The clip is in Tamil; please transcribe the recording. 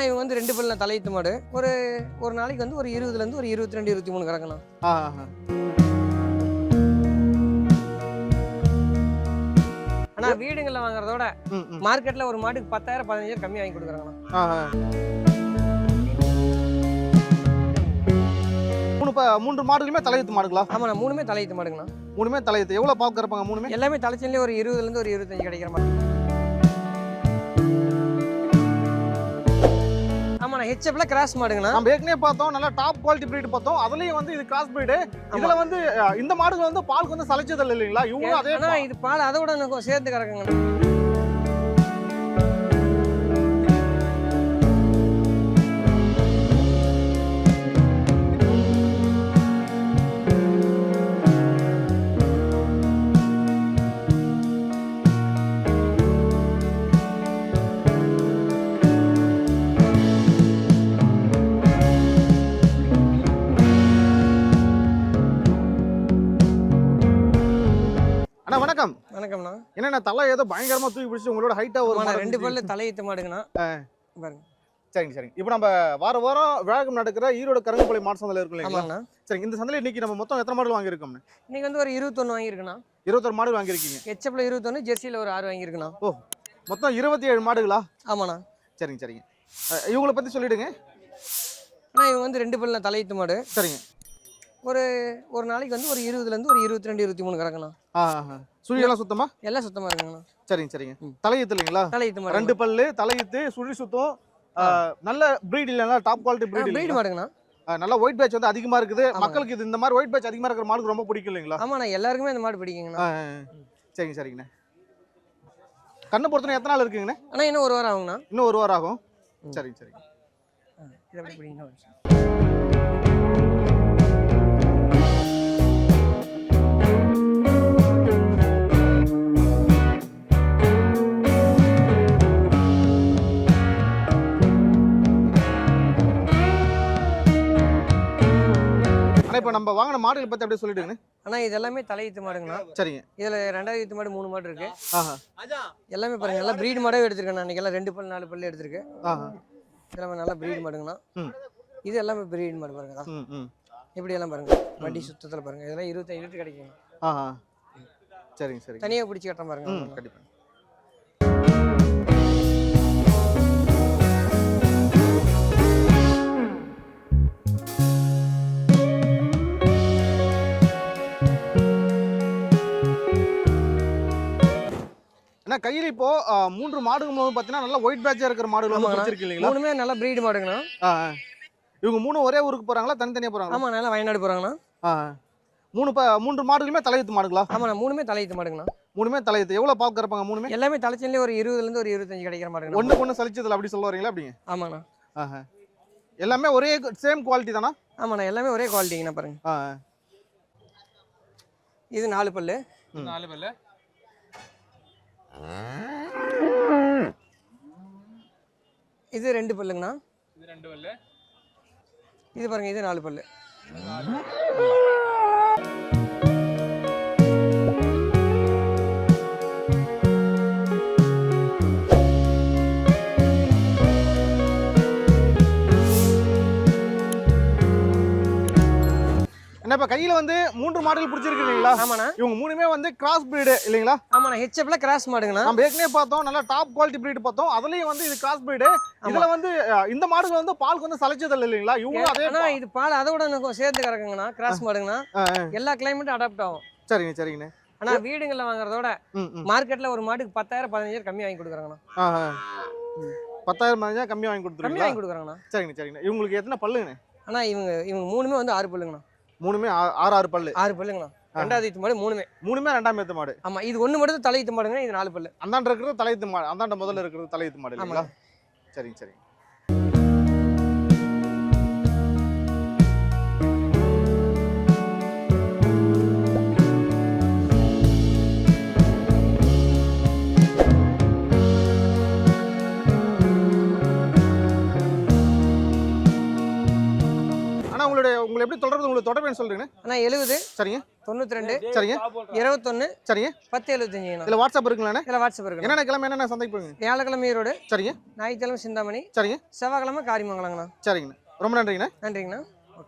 பல்ல தலையீத்து மாடு. ஒரு ஒரு நாளைக்கு வந்து ஒரு இருபதுலேருந்து ஒரு இருபத்தி ரெண்டு இருபத்தி மூணு கறக்கண்ணா ஆ. ஆனால் வீடுங்களில் வாங்குறதோட மார்க்கெட்டில் ஒரு மாட்டுக்கு பத்தாயிரம் பதினஞ்சாயிரம் கம்மி வாங்கி கொடுக்குறாங்கண்ணா. மூணு ப மூன்று மாடுகளுமே தலையத்து மாடுங்களா? ஆமாண்ணா மூணுமே தலையீத்து மாடுங்கண்ணா. மூணுமே தலையத்து எவ்வளோ பால் கறப்பாங்க மூணுமே? எல்லாமே தலைச்சல்லே ஒரு இருபதுலேருந்து ஒரு இருபத்தஞ்சு கிடைக்கிற மாதிரி ஹெச்எப்ல கிராஸ் மாடுங்கண்ணா. நம்ம ஏற்கனவே பார்த்தோம் நல்லா டாப் குவாலிட்டி பிரீட் பார்த்தோம். அதுலயும் வந்து இது கிராஸ் பிரீடு இதுல வந்து இந்த மாடுகள் வந்து பாலுக்கு வந்து சளைச்சது இல்லைங்களா? இவங்களும் அதே இது பால் அதை விட எனக்கு அண்ணா வணக்கம். வணக்கம்ண்ணா. என்னண்ணா தலை ஏதோ பயங்கரமா தூக்கி பிடிச்சி உங்களோட ஹைட்டா ஒரு ரெண்டு. பல்லு தலையீத்து மாடுங்கண்ணா. பாருங்க. சரிங்க சரிங்க. இப்போ நம்ம வார வாரம் விழாக்கம் நடக்கிற ஈரோடு கருங்கப்பாளையம் மாடு சந்தையில் இருக்கும் இல்லைங்களா? சரிங்க இந்த சந்தையில் இன்னைக்கு நம்ம மொத்தம் எத்தனை மாடுகள் வாங்கியிருக்கோம்ண்ணே? இன்னைக்கு வந்து ஒரு இருபத்தொன்று வாங்கியிருக்குண்ணா. இருபத்தொரு மாடுகள் வாங்கியிருக்கீங்க. ஹெச்எப்ல இருபத்தொன்று ஜெர்சியில் ஒரு ஆறு வாங்கியிருக்குண்ணா. மொத்தம் இருபத்தி ஏழு மாடுகளா? ஆமாண்ணா. சரிங்க சரிங்க. இவங்களை பத்தி சொல்லிடுங்க. அண்ணா இவங்க வந்து ரெண்டு பல்ல தலையீத்து மாடு. சரிங்க. ஒரு ஒரு நாளைக்கு வந்து ஒரு இருபதுலேருந்து ஒரு இருபத்தி ரெண்டு இருபத்தி மூணு கறக்கண்ணா. ஆ ஆ. சுழியெல்லாம் சுத்தமா? எல்லாம் சுத்தமாக இருக்குங்கண்ணா. சரிங்க சரிங்க. தலையத்து இல்லைங்களா தலையீத்து ரெண்டு பல்லு தலையத்து சுழி சுத்தம். நல்ல பிரீட் இல்லைங்களா டாப் குவாலிட்டி பிரீட் பிரீடு மாடுங்கண்ணா. நல்ல ஒயிட் பேட்ச் வந்து அதிகமா இருக்குது. மக்களுக்கு இது இந்த மாதிரி ஒயிட் பேட்ச் அதிகமா இருக்கிற மாடுக்கு ரொம்ப பிடிக்கும் இல்லைங்களா? ஆமாண்ணா எல்லாருக்குமே இந்த மாடு பிடிக்குங்கண்ணா. சரிங்க சரிங்கண்ணே. கண்ணு பொறுத்தனை எத்தனை நாள் இருக்குங்கண்ணே? அண்ணா இன்னும் ஒரு வாரம் ஆகுங்கண்ணா. இன்னும் ஒரு வாரம் ஆகும். சரிங்க சரிங்க. ஆனா இப்போ நம்ம வாங்கின மாடுகளை பத்தி அப்படியே சொல்லிடுங்கண்ணே. அண்ணா இது எல்லாமே தலையீத்து மாடுங்கண்ணா. சரிங்க. இதில் ரெண்டாவது ஈத்து மாடு மூணு மாடு இருக்கு. ஆஹா. எல்லாமே பாருங்க எல்லாம் ப்ரீடு மாடே எடுத்திருக்கேன் அன்றைக்கி எல்லாம் ரெண்டு பல் நாலு பல் எடுத்திருக்கு ஆஹா. எல்லாமே நல்லா ப்ரீடு மாடுங்கண்ணா. இது எல்லாமே ப்ரீடு மாடு பாருங்க ம் ம். இப்படி எல்லாம் பாருங்க வண்டி சுத்தத்தில் பாருங்க. இதெல்லாம் இருபத்தஞ்சு லிட்டர் கிடைக்குங்க. ஆஹா. சரிங்க சரிங்க. தனியாக பிடிச்சி கட்டுற பாருங்க ம் ஏன்னா கையில் இப்போ மூன்று மாடுகள் போது பார்த்தீங்கன்னா நல்லா ஒயிட் பேட்சாக இருக்கிற மாடுகள் வந்து. பிடிச்சிருக்கு இல்லைங்களா மூணுமே நல்லா ப்ரீடு மாடுங்கண்ணா. இவங்க மூணு ஒரே ஊருக்கு போறாங்களா தனித்தனியாக போறாங்களா? ஆமாம் நல்லா வயநாடு போகிறாங்கண்ணா ஆ. மூணு ப மூன்று மாடுகளுமே தலையத்து மாடுகளா? ஆமாண்ணா மூணுமே தலையீத்து மாடுங்கண்ணா. மூணுமே தலையத்து எவ்வளோ பால் கறப்பாங்க மூணுமே? எல்லாமே தலைச்சல்லே ஒரு இருபதுலேருந்து ஒரு இருபத்தஞ்சு கிடைக்கிற மாடுங்கண்ணா. ஒண்ணுக்கு ஒன்று சலிச்சதில்ல அப்படி சொல்ல வரீங்களா அப்படிங்க ஆமாண்ணா. ஆஹா எல்லாமே ஒரே சேம் குவாலிட்டி தானா? ஆமாண்ணா எல்லாமே ஒரே குவாலிட்டிங்கண்ணா பாருங்க. ஆ இது நாலு பல்லு. நாலு பல்லு. இது ரெண்டு பல்லுங்கண்ணா. இது ரெண்டு பல்லு. இது பாருங்க இது நாலு பல்லு. இப்போ கையில் வந்து மூன்று மாடுகள் பிடிச்சிருக்கு இல்லைங்களா? ஆமாண்ணா. இவங்க மூணுமே வந்து கிராஸ் பிரீடு இல்லைங்களா? ஆமாண்ணா. ஹெச்எப்ல கிராஸ் மாடுங்கண்ணா. நம்ம ஏற்கனவே பார்த்தோம் நல்லா டாப் குவாலிட்டி பிரீடு பார்த்தோம். அதுலயும் வந்து இது கிராஸ் பிரீடு இதுல வந்து இந்த மாடுகள் வந்து பாலுக்கு வந்து சளைச்சதில்ல இல்லைங்களா? இவங்களும் அதே இது பால் அதை விட சேர்த்து கறக்குங்கண்ணா கிராஸ் மாடுங்கண்ணா. எல்லா கிளைமேட்டும் அடாப்ட் ஆகும். சரிங்க சரிங்கண்ணே. ஆனா வீடுங்களில் வாங்குறதோட மார்க்கெட்ல ஒரு மாட்டுக்கு பத்தாயிரம் பதினஞ்சாயிரம் கம்மி வாங்கி கொடுக்குறாங்கண்ணா. பத்தாயிரம் பதினஞ்சா கம்மியாக வாங்கி கம்மி கொடுத்துருவீங்களா வாங்கி கொடுக்குறாங்கண்ணா. சரிங்க சரிங்கண்ணே. இவங்களுக்கு எத்தனை பல்லுங்கண்ணே? ஆனா இவங்க இவங்க மூணுமே வந்து ஆறு பல்லுங்கண்ணா. மூணுமே ஆறு ஆறு பல்லு. ஆறு பல்லுங்கண்ணா. ரெண்டாவது ஈத்து மாடு மூணுமே. மூணுமே ரெண்டாம் ஏத்து மாடு. ஆமா இது ஒண்ணு மட்டும் தலை ஈத்து மாடுங்க இது நாலு பல்லு. அந்தாண்ட இருக்கிறது தலையத்து மாடு அந்தாண்ட முதல்ல இருக்கிறது தலையத்து மாடு இல்லைங்களா? சரிங்க சரிங்க. உங்களை எப்படி தொடர்றது? உங்களுக்கு தொடர்பு சொல்றீங்கண்ணே. ஆனா எழுபது சரிங்க. தொண்ணூற்றி ரெண்டு சரிங்க. இருபத்தொன்று சரிங்க. பத்து எழுபத்தஞ்சுங்கண்ணா இதுல வாட்ஸ்அப் இருக்குங்களாண்ணே? இதில் வாட்ஸ்அப் இருக்குண்ணா. என்னென்ன கிழமை என்னென்ன சந்தைக்கு போங்க வியாழக்கிழமை ஈரோடு. சரிங்க. ஞாயிற்றுக்கிழமை சிந்தாமணி. சரிங்க. செவ்வாய்க்கிழமை காரிமங்கலங்கண்ணா. சரிங்கண்ணா. ரொம்ப நன்றிங்கண்ணா. நன்றிங்கண்ணா.